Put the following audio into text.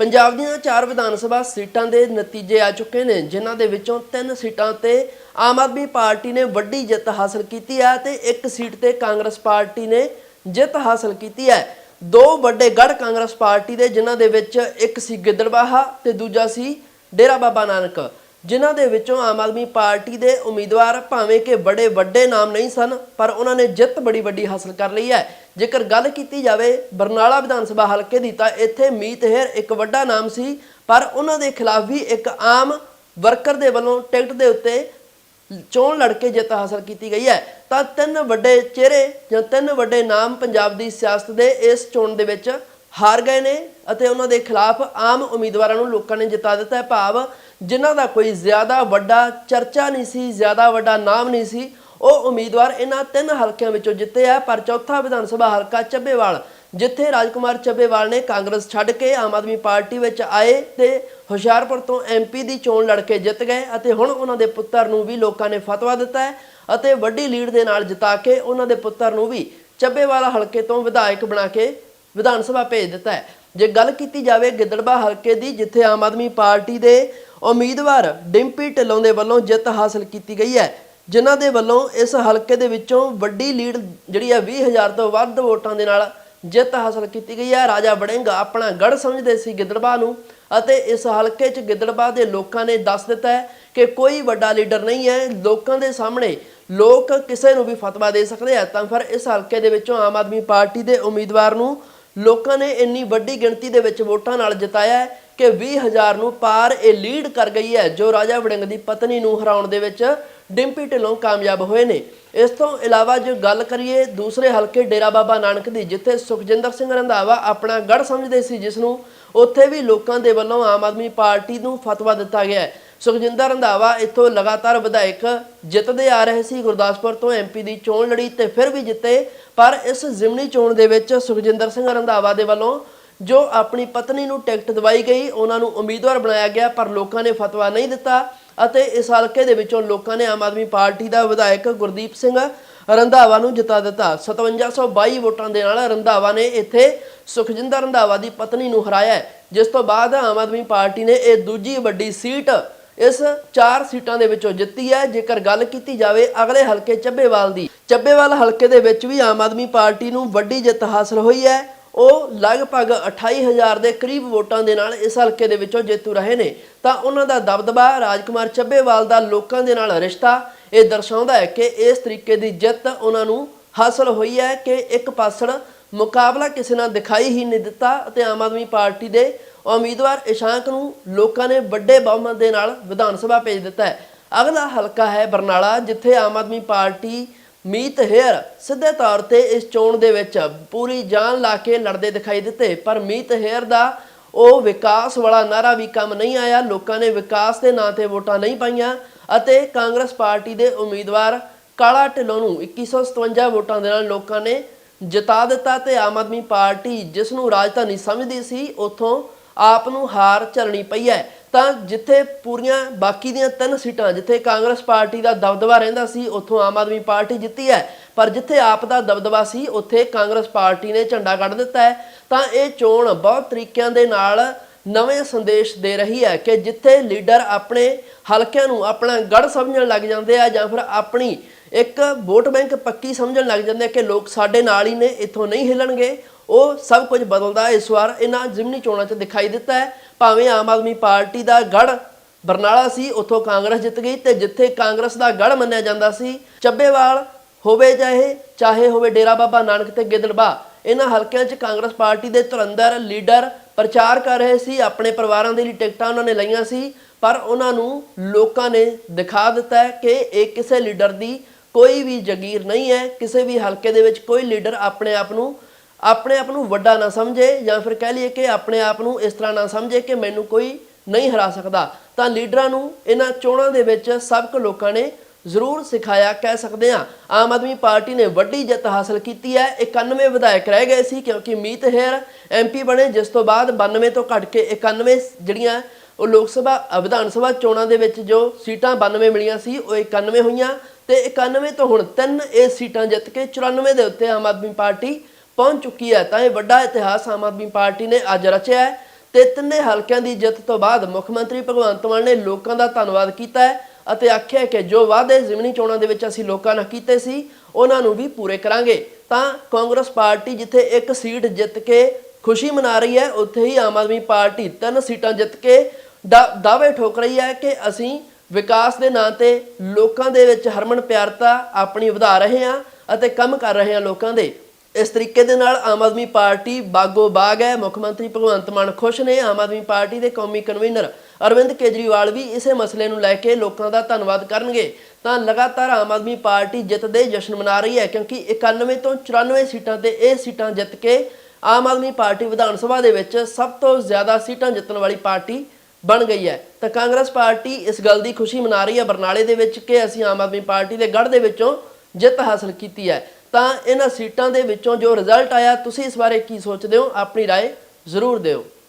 ਪੰਜਾਬ ਦੀਆਂ ਚਾਰ ਵਿਧਾਨ ਸਭਾ ਸੀਟਾਂ ਦੇ ਨਤੀਜੇ ਆ ਚੁੱਕੇ ਨੇ, ਜਿਨ੍ਹਾਂ ਦੇ ਵਿੱਚੋਂ ਤਿੰਨ ਸੀਟਾਂ ਤੇ ਆਮ ਆਦਮੀ ਪਾਰਟੀ ਨੇ ਵੱਡੀ ਜਿੱਤ ਹਾਸਲ ਕੀਤੀ ਹੈ ਤੇ ਇੱਕ ਸੀਟ ਤੇ ਕਾਂਗਰਸ ਪਾਰਟੀ ਨੇ ਜਿੱਤ ਹਾਸਲ ਕੀਤੀ ਹੈ। ਦੋ ਵੱਡੇ ਗੜ ਕਾਂਗਰਸ ਪਾਰਟੀ ਦੇ, ਜਿਨ੍ਹਾਂ ਦੇ ਵਿੱਚ ਇੱਕ ਸੀ ਗਿੱਦੜਵਾਹਾ ਤੇ ਦੂਜਾ ਸੀ ਡੇਰਾ ਬਾਬਾ ਨਾਨਕ। ਜਿਨ੍ਹਾਂ ਦੇ ਵਿੱਚੋਂ ਆਮ ਆਦਮੀ ਪਾਰਟੀ ਦੇ ਉਮੀਦਵਾਰ ਭਾਵੇਂ ਕਿ ਬੜੇ ਵੱਡੇ ਨਾਮ ਨਹੀਂ ਸਨ, ਪਰ ਉਹਨਾਂ ਨੇ ਜਿੱਤ ਬੜੀ ਵੱਡੀ ਹਾਸਲ ਕਰ ਲਈ ਹੈ। ਜੇਕਰ ਗੱਲ ਕੀਤੀ ਜਾਵੇ ਬਰਨਾਲਾ ਵਿਧਾਨ ਸਭਾ ਹਲਕੇ ਦੀ, ਤਾਂ ਇੱਥੇ ਮੀਤ ਹੇਰ ਇੱਕ ਵੱਡਾ ਨਾਮ ਸੀ, ਪਰ ਉਹਨਾਂ ਦੇ ਖਿਲਾਫ ਵੀ ਇੱਕ ਆਮ ਵਰਕਰ ਦੇ ਵੱਲੋਂ ਟਿਕਟ ਦੇ ਉੱਤੇ ਚੋਣ ਲੜ ਕੇ ਜਿੱਤ ਹਾਸਲ ਕੀਤੀ ਗਈ ਹੈ। ਤਾਂ ਤਿੰਨ ਵੱਡੇ ਚਿਹਰੇ ਜਾਂ ਤਿੰਨ ਵੱਡੇ ਨਾਮ ਪੰਜਾਬ ਦੀ ਸਿਆਸਤ ਦੇ ਇਸ ਚੋਣ ਦੇ ਵਿੱਚ ਹਾਰ ਗਏ ਨੇ ਅਤੇ ਉਹਨਾਂ ਦੇ ਖਿਲਾਫ ਆਮ ਉਮੀਦਵਾਰਾਂ ਨੂੰ ਲੋਕਾਂ ਨੇ ਜਿਤਾ ਦਿੱਤਾ ਹੈ। ਭਾਵ ਜਿਨ੍ਹਾਂ ਦਾ ਕੋਈ ਜ਼ਿਆਦਾ ਵੱਡਾ ਚਰਚਾ ਨਹੀਂ ਸੀ, ਜ਼ਿਆਦਾ ਵੱਡਾ ਨਾਮ ਨਹੀਂ ਸੀ, ਉਹ ਉਮੀਦਵਾਰ ਇਹਨਾਂ ਤਿੰਨ ਹਲਕਿਆਂ ਵਿੱਚੋਂ ਜਿੱਤੇ ਆ, ਪਰ ਚੌਥਾ ਵਿਧਾਨ ਸਭਾ ਹਲਕਾ ਚੱਬੇਵਾਲ, ਜਿੱਥੇ ਰਾਜਕੁਮਾਰ ਚੱਬੇਵਾਲ ਨੇ ਕਾਂਗਰਸ ਛੱਡ ਕੇ ਆਮ ਆਦਮੀ ਪਾਰਟੀ ਵਿੱਚ ਆਏ ਤੇ ਹੁਸ਼ਿਆਰਪੁਰ ਤੋਂ ਐਮਪੀ ਦੀ ਚੋਣ ਲੜ ਕੇ ਜਿੱਤ ਗਏ ਅਤੇ ਹੁਣ ਉਹਨਾਂ ਦੇ ਪੁੱਤਰ ਨੂੰ ਵੀ ਲੋਕਾਂ ਨੇ ਫਤਵਾ ਦਿੱਤਾ ਹੈ ਅਤੇ ਵੱਡੀ ਲੀਡ ਦੇ ਨਾਲ ਜਿਤਾ ਕੇ ਉਹਨਾਂ ਦੇ ਪੁੱਤਰ ਨੂੰ ਵੀ ਚੱਬੇਵਾਲਾ ਹਲਕੇ ਤੋਂ ਵਿਧਾਇਕ ਬਣਾ ਕੇ ਵਿਧਾਨ ਸਭਾ ਭੇਜ ਦਿੱਤਾ ਹੈ। ਜੇ ਗੱਲ ਕੀਤੀ ਜਾਵੇ ਗਿੱਦੜਬਾ ਹਲਕੇ ਦੀ, ਜਿੱਥੇ ਆਮ ਆਦਮੀ ਪਾਰਟੀ ਦੇ ਉਮੀਦਵਾਰ ਡਿੰਪੀ ਢਿੱਲੋਂ ਦੇ ਵੱਲੋਂ ਜਿੱਤ ਹਾਸਲ ਕੀਤੀ ਗਈ ਹੈ, ਜਿਨ੍ਹਾਂ ਦੇ ਵੱਲੋਂ ਇਸ ਹਲਕੇ ਦੇ ਵਿੱਚੋਂ ਵੱਡੀ ਲੀਡ ਜਿਹੜੀ ਹੈ 20000 ਤੋਂ ਵੱਧ ਵੋਟਾਂ ਦੇ ਨਾਲ ਜਿੱਤ ਹਾਸਲ ਕੀਤੀ ਗਈ ਹੈ। ਰਾਜਾ ਵੜਿੰਗ ਆਪਣਾ ਗੜ ਸਮਝਦੇ ਸੀ ਗਿੱਦੜਬਾ ਨੂੰ ਅਤੇ ਇਸ ਹਲਕੇ 'ਚ ਗਿੱਦੜਬਾ ਦੇ ਲੋਕਾਂ ਨੇ ਦੱਸ ਦਿੱਤਾ ਹੈ ਕਿ ਕੋਈ ਵੱਡਾ ਲੀਡਰ ਨਹੀਂ ਹੈ। ਲੋਕਾਂ ਦੇ ਸਾਹਮਣੇ ਲੋਕ ਕਿਸੇ ਨੂੰ ਵੀ ਫਤਵਾ ਦੇ ਸਕਦੇ ਆ। ਤਾਂ ਫਿਰ ਇਸ ਹਲਕੇ ਦੇ ਵਿੱਚੋਂ ਆਮ ਆਦਮੀ ਪਾਰਟੀ ਦੇ ਉਮੀਦਵਾਰ ਨੂੰ ਲੋਕਾਂ ਨੇ ਇੰਨੀ ਵੱਡੀ ਗਿਣਤੀ ਦੇ ਵਿੱਚ ਵੋਟਾਂ ਨਾਲ ਜਿਤਾਇਆ ਹੈ ਕਿ 20000 ਨੂੰ ਪਾਰ ਇਹ ਲੀਡ ਕਰ ਗਈ ਹੈ, ਜੋ ਰਾਜਾ ਵੜਿੰਗ ਦੀ ਪਤਨੀ ਨੂੰ ਹਰਾਉਣ ਦੇ ਵਿੱਚ ਡਿੰਪੀ ਢਿੱਲੋਂ ਕਾਮਯਾਬ ਹੋਏ ਨੇ। ਇਸ ਤੋਂ ਇਲਾਵਾ ਜੇ ਗੱਲ ਕਰੀਏ ਦੂਸਰੇ ਹਲਕੇ ਡੇਰਾ ਬਾਬਾ ਨਾਨਕ ਦੀ, ਜਿੱਥੇ ਸੁਖਜਿੰਦਰ ਸਿੰਘ ਰੰਧਾਵਾ ਆਪਣਾ ਗੜ ਸਮਝਦੇ ਸੀ, ਜਿਸ ਨੂੰ ਉੱਥੇ ਵੀ ਲੋਕਾਂ ਦੇ ਵੱਲੋਂ ਆਮ ਆਦਮੀ ਪਾਰਟੀ ਨੂੰ ਫਤਵਾ ਦਿੱਤਾ ਗਿਆ ਹੈ। ਸੁਖਜਿੰਦਰ ਰੰਧਾਵਾ ਇੱਥੋਂ ਲਗਾਤਾਰ ਵਿਧਾਇਕ ਜਿੱਤਦੇ ਆ ਰਹੇ ਸੀ, ਗੁਰਦਾਸਪੁਰ ਤੋਂ ਐਮਪੀ ਦੀ ਚੋਣ ਲੜੀ ਤੇ ਫਿਰ ਵੀ ਜਿੱਤੇ, ਪਰ ਇਸ ਜ਼ਿਮਨੀ ਚੋਣ ਦੇ ਵਿੱਚ ਸੁਖਜਿੰਦਰ ਸਿੰਘ ਰੰਧਾਵਾ ਦੇ ਵੱਲੋਂ ਜੋ ਆਪਣੀ ਪਤਨੀ ਨੂੰ ਟਿਕਟ ਦਵਾਈ ਗਈ, ਉਹਨਾਂ ਨੂੰ ਉਮੀਦਵਾਰ ਬਣਾਇਆ ਗਿਆ, ਪਰ ਲੋਕਾਂ ਨੇ ਫਤਵਾ ਨਹੀਂ ਦਿੱਤਾ ਅਤੇ ਇਸ ਹਲਕੇ ਦੇ ਵਿੱਚੋਂ ਲੋਕਾਂ ਨੇ ਆਮ ਆਦਮੀ ਪਾਰਟੀ ਦਾ ਵਿਧਾਇਕ ਗੁਰਦੀਪ ਸਿੰਘ ਰੰਧਾਵਾ ਨੂੰ ਜਿਤਾ ਦਿੱਤਾ। 5722 ਵੋਟਾਂ ਦੇ ਨਾਲ ਰੰਧਾਵਾ ਨੇ ਇੱਥੇ ਸੁਖਜਿੰਦਰ ਰੰਧਾਵਾ ਦੀ ਪਤਨੀ ਨੂੰ ਹਰਾਇਆ ਜਿਸ ਤੋਂ ਬਾਅਦ ਆਮ ਆਦਮੀ ਪਾਰਟੀ ਨੇ ਇਹ ਦੂਜੀ ਵੱਡੀ ਸੀਟ ਇਸ ਚਾਰ ਸੀਟਾਂ ਦੇ ਵਿੱਚੋਂ ਜਿੱਤੀ ਹੈ। ਜੇਕਰ ਗੱਲ ਕੀਤੀ ਜਾਵੇ ਅਗਲੇ ਹਲਕੇ ਚੱਬੇਵਾਲ ਦੀ, ਚੱਬੇਵਾਲ ਹਲਕੇ ਦੇ ਵਿੱਚ ਵੀ ਆਮ ਆਦਮੀ ਪਾਰਟੀ ਨੂੰ ਵੱਡੀ ਜਿੱਤ ਹਾਸਲ ਹੋਈ ਹੈ। ਉਹ ਲਗਭਗ 28000 ਦੇ ਕਰੀਬ ਵੋਟਾਂ ਦੇ ਨਾਲ ਇਸ ਹਲਕੇ ਦੇ ਵਿੱਚੋਂ ਜੇਤੂ ਰਹੇ ਨੇ। ਤਾਂ ਉਹਨਾਂ ਦਾ ਦਬਦਬਾ ਰਾਜਕੁਮਾਰ ਚੱਬੇਵਾਲ ਦਾ ਲੋਕਾਂ ਦੇ ਨਾਲ ਰਿਸ਼ਤਾ, ਇਹ ਦਰਸਾਉਂਦਾ ਹੈ ਕਿ ਇਸ ਤਰੀਕੇ ਦੀ ਜਿੱਤ ਉਹਨਾਂ ਨੂੰ ਹਾਸਲ ਹੋਈ ਹੈ ਕਿ ਇੱਕ ਪਾਸੜ ਮੁਕਾਬਲਾ ਕਿਸੇ ਨਾਲ ਦਿਖਾਈ ਹੀ ਨਹੀਂ ਦਿੱਤਾ ਅਤੇ ਆਮ ਆਦਮੀ ਪਾਰਟੀ ਦੇ ਉਮੀਦਵਾਰ ਇਸ਼ਾਂਕ ਨੂੰ ਲੋਕਾਂ ਨੇ ਵੱਡੇ ਬਹੁਮਤ ਦੇ ਨਾਲ ਵਿਧਾਨ ਸਭਾ ਭੇਜ ਦਿੱਤਾ ਹੈ। ਅਗਲਾ ਹਲਕਾ ਹੈ ਬਰਨਾਲਾ, ਜਿੱਥੇ ਆਮ ਆਦਮੀ ਪਾਰਟੀ ਮੀਤ ਹੇਅਰ ਸਿੱਧੇ ਤੌਰ ਤੇ ਇਸ ਚੋਣ ਦੇ ਵਿੱਚ ਪੂਰੀ ਜਾਨ ਲਾ ਕੇ ਲੜਦੇ ਦਿਖਾਈ ਦਿੱਤੇ, ਪਰ ਮੀਤ ਹੇਅਰ ਦਾ ਉਹ ਵਿਕਾਸ ਵਾਲਾ ਨਾਰਾ ਵੀ ਕੰਮ ਨਹੀਂ ਆਇਆ। ਲੋਕਾਂ ਨੇ ਵਿਕਾਸ ਦੇ ਨਾਂ ਤੇ ਵੋਟਾਂ ਨਹੀਂ ਪਾਈਆਂ ਅਤੇ ਕਾਂਗਰਸ ਪਾਰਟੀ ਦੇ ਉਮੀਦਵਾਰ ਕਾਲਾ ਢਿੱਲੋਂ ਨੂੰ 2157 ਵੋਟਾਂ ਦੇ ਨਾਲ ਲੋਕਾਂ ਨੇ ਜਿਤਾ ਦਿੱਤਾ ਤੇ ਆਮ ਆਦਮੀ ਪਾਰਟੀ ਜਿਸ ਨੂੰ ਰਾਜਧਾਨੀ ਸਮਝਦੀ ਸੀ, ਉਥੋਂ ਆਪ ਨੂੰ ਹਾਰ ਝੱਲਣੀ ਪਈ ਹੈ। ਤਾਂ ਜਿੱਥੇ ਪੂਰੀਆਂ, ਬਾਕੀ ਦੀਆਂ ਤਿੰਨ ਸੀਟਾਂ, ਜਿੱਥੇ ਕਾਂਗਰਸ ਪਾਰਟੀ ਦਾ ਦਬਦਬਾ ਰਹਿੰਦਾ ਸੀ, ਉੱਥੋਂ ਆਮ ਆਦਮੀ ਪਾਰਟੀ ਜਿੱਤੀ ਹੈ। ਪਰ ਜਿੱਥੇ ਆਪ ਦਾ ਦਬਦਬਾ ਸੀ, ਉੱਥੇ ਕਾਂਗਰਸ ਪਾਰਟੀ ਨੇ ਝੰਡਾ ਕੱਢ ਦਿੱਤਾ ਹੈ। ਤਾਂ ਇਹ ਚੋਣ ਬਹੁਤ ਤਰੀਕਿਆਂ ਦੇ ਨਾਲ ਨਵੇਂ ਸੰਦੇਸ਼ ਦੇ ਰਹੀ ਹੈ ਕਿ ਜਿੱਥੇ ਲੀਡਰ ਆਪਣੇ ਹਲਕਿਆਂ ਨੂੰ ਆਪਣਾ ਗੜ ਸਮਝਣ ਲੱਗ ਜਾਂਦੇ ਆ ਜਾਂ ਫਿਰ ਆਪਣੀ ਇੱਕ ਵੋਟ ਬੈਂਕ ਪੱਕੀ ਸਮਝਣ ਲੱਗ ਜਾਂਦੇ ਆ ਕਿ ਲੋਕ ਸਾਡੇ ਨਾਲ ਹੀ ਨੇ, ਇੱਥੋਂ ਨਹੀਂ ਹਿੱਲਣਗੇ, ਉਹ ਸਭ ਕੁਝ ਬਦਲਦਾ ਇਸ ਵਾਰ ਇਹਨਾਂ ਜ਼ਿਮਨੀ ਚੋਣਾਂ 'ਚ ਦਿਖਾਈ ਦਿੱਤਾ ਹੈ। ਭਾਵੇਂ ਆਮ ਆਦਮੀ ਪਾਰਟੀ ਦਾ ਗੜ ਬਰਨਾਲਾ ਸੀ, ਉੱਥੋਂ ਕਾਂਗਰਸ ਜਿੱਤ ਗਈ ਤੇ ਜਿੱਥੇ ਕਾਂਗਰਸ ਦਾ ਗੜ ਮੰਨਿਆ ਜਾਂਦਾ ਸੀ, ਚੱਬੇਵਾਲ ਹੋਵੇ ਚਾਹੇ ਚਾਹੇ ਹੋਵੇ ਡੇਰਾ ਬਾਬਾ ਨਾਨਕ ਤੇ ਗਿੱਦੜਬਾ ਇਹਨਾਂ ਹਲਕਿਆਂ 'ਚ ਕਾਂਗਰਸ ਪਾਰਟੀ ਦੇ ਧੁਰੰਦਰ ਲੀਡਰ ਪ੍ਰਚਾਰ ਕਰ ਰਹੇ ਸੀ, ਆਪਣੇ ਪਰਿਵਾਰਾਂ ਦੇ ਲਈ ਟਿਕਟਾਂ ਉਹਨਾਂ ਨੇ ਲਈਆਂ ਸੀ, ਪਰ ਉਹਨਾਂ ਨੂੰ ਲੋਕਾਂ ਨੇ ਦਿਖਾ ਦਿੱਤਾ ਕਿ ਇਹ ਕਿਸੇ ਲੀਡਰ ਦੀ ਕੋਈ ਵੀ ਜਗੀਰ ਨਹੀਂ ਹੈ, ਕਿਸੇ ਵੀ ਹਲਕੇ ਦੇ ਵਿੱਚ ਕੋਈ ਲੀਡਰ ਆਪਣੇ ਆਪ ਨੂੰ ਆਪਣੇ ਆਪ ਨੂੰ ਵੱਡਾ ਨਾ ਸਮਝੇ ਜਾਂ ਫਿਰ ਕਹਿ ਲਈਏ ਕਿ ਆਪਣੇ ਆਪ ਨੂੰ ਇਸ ਤਰ੍ਹਾਂ ਨਾ ਸਮਝੇ ਕਿ ਮੈਨੂੰ ਕੋਈ ਨਹੀਂ ਹਰਾ ਸਕਦਾ। ਤਾਂ ਲੀਡਰਾਂ ਨੂੰ ਇਹਨਾਂ ਚੋਣਾਂ ਦੇ ਵਿੱਚ ਸਬਕ ਲੋਕਾਂ ਨੇ ਜ਼ਰੂਰ ਸਿਖਾਇਆ, ਕਹਿ ਸਕਦੇ ਹਾਂ। ਆਮ ਆਦਮੀ ਪਾਰਟੀ ਨੇ ਵੱਡੀ ਜਿੱਤ ਹਾਸਲ ਕੀਤੀ ਹੈ। 91 ਵਿਧਾਇਕ ਰਹਿ ਗਏ ਸੀ ਕਿਉਂਕਿ ਮੀਤ ਹੇਰ ਐਮਪੀ ਬਣੇ, ਜਿਸ ਤੋਂ ਬਾਅਦ 92 ਤੋਂ ਘਟ ਕੇ 91 ਜਿਹੜੀਆਂ ਉਹ ਲੋਕ ਸਭਾ ਵਿਧਾਨ ਸਭਾ ਚੋਣਾਂ ਦੇ ਵਿੱਚ ਜੋ ਸੀਟਾਂ 92 ਮਿਲੀਆਂ ਸੀ, ਉਹ 91 ਹੋਈਆਂ ਤੇ 91 ਤੋਂ ਹੁਣ ਤਿੰਨ ਇਹ ਸੀਟਾਂ ਜਿੱਤ ਕੇ 94 ਦੇ ਉੱਤੇ ਆਮ ਆਦਮੀ ਪਾਰਟੀ ਪਹੁੰਚ ਚੁੱਕੀ ਹੈ, ਤਾਂ ਇਹ ਵੱਡਾ ਇਤਿਹਾਸ ਆਮ ਆਦਮੀ ਪਾਰਟੀ ਨੇ ਅੱਜ ਰਚਿਆ ਹੈ ਤੇ ਤਿੰਨੇ ਹਲਕਿਆਂ ਦੀ ਜਿੱਤ ਤੋਂ ਬਾਅਦ ਮੁੱਖ ਮੰਤਰੀ ਭਗਵੰਤ ਮਾਨ ਨੇ ਲੋਕਾਂ ਦਾ ਧੰਨਵਾਦ ਕੀਤਾ ਹੈ ਅਤੇ ਆਖਿਆ ਕਿ ਜੋ ਵਾਅਦੇ ਜ਼ਿਮਨੀ ਚੋਣਾਂ ਦੇ ਵਿੱਚ ਅਸੀਂ ਲੋਕਾਂ ਨਾਲ ਕੀਤੇ ਸੀ, ਉਹਨਾਂ ਨੂੰ ਵੀ ਪੂਰੇ ਕਰਾਂਗੇ। ਤਾਂ ਕਾਂਗਰਸ ਪਾਰਟੀ ਜਿੱਥੇ ਇੱਕ ਸੀਟ ਜਿੱਤ ਕੇ ਖੁਸ਼ੀ ਮਨਾ ਰਹੀ ਹੈ, ਉੱਥੇ ਹੀ ਆਮ ਆਦਮੀ ਪਾਰਟੀ ਤਿੰਨ ਸੀਟਾਂ ਜਿੱਤ ਕੇ ਦਾ- ਦਾਅਵੇ ਠੋਕ ਰਹੀ ਹੈ ਕਿ ਅਸੀਂ ਵਿਕਾਸ ਦੇ ਨਾਂ ਤੇ ਲੋਕਾਂ ਦੇ ਵਿੱਚ ਹਰਮਨ ਪਿਆਰਤਾ ਆਪਣੀ ਵਧਾ ਰਹੇ ਹਾਂ ਅਤੇ ਕੰਮ ਕਰ ਰਹੇ ਹਾਂ ਲੋਕਾਂ ਦੇ। ਇਸ ਤਰੀਕੇ ਦੇ ਨਾਲ ਆਮ ਆਦਮੀ ਪਾਰਟੀ ਬਾਗੋ ਬਾਗ ਹੈ। ਮੁੱਖ ਮੰਤਰੀ ਭਗਵੰਤ ਮਾਨ ਖੁਸ਼ ਨੇ। ਆਮ ਆਦਮੀ ਪਾਰਟੀ ਦੇ ਕੌਮੀ ਕਨਵੀਨਰ ਅਰਵਿੰਦ ਕੇਜਰੀਵਾਲ ਵੀ ਇਸੇ ਮਸਲੇ ਨੂੰ ਲੈ ਕੇ ਲੋਕਾਂ ਦਾ ਧੰਨਵਾਦ ਕਰਨਗੇ। ਤਾਂ ਲਗਾਤਾਰ ਆਮ ਆਦਮੀ ਪਾਰਟੀ ਜਿੱਤ ਦੇ ਜਸ਼ਨ ਮਨਾ ਰਹੀ ਹੈ ਕਿਉਂਕਿ 91 ਤੋਂ 94 ਸੀਟਾਂ ਤੇ ਇਹ ਸੀਟਾਂ ਜਿੱਤ ਕੇ ਆਮ ਆਦਮੀ ਪਾਰਟੀ ਵਿਧਾਨ ਸਭਾ ਦੇ ਵਿੱਚ ਸਭ ਤੋਂ ਜ਼ਿਆਦਾ ਸੀਟਾਂ ਜਿੱਤਣ ਵਾਲੀ ਪਾਰਟੀ ਬਣ ਗਈ ਹੈ। ਤਾਂ ਕਾਂਗਰਸ ਪਾਰਟੀ ਇਸ ਗੱਲ ਦੀ ਖੁਸ਼ੀ ਮਨਾ ਰਹੀ ਹੈ। ਬਰਨਾਲੇ ਦੇ ਵਿੱਚ ਕਿ ਅਸੀਂ ਆਮ ਆਦਮੀ ਪਾਰਟੀ ਦੇ ਗੜ੍ਹ ਦੇ ਵਿੱਚੋਂ ਜਿੱਤ ਹਾਸਲ ਕੀਤੀ ਹੈ। ਤਾਂ ਇਹਨਾਂ ਸੀਟਾਂ ਦੇ ਵਿੱਚੋਂ ਜੋ ਰਿਜ਼ਲਟ ਆਇਆ ਤੁਸੀਂ ਇਸ ਬਾਰੇ ਕੀ ਸੋਚਦੇ ਹੋ ਆਪਣੀ رائے ਜ਼ਰੂਰ ਦਿਓ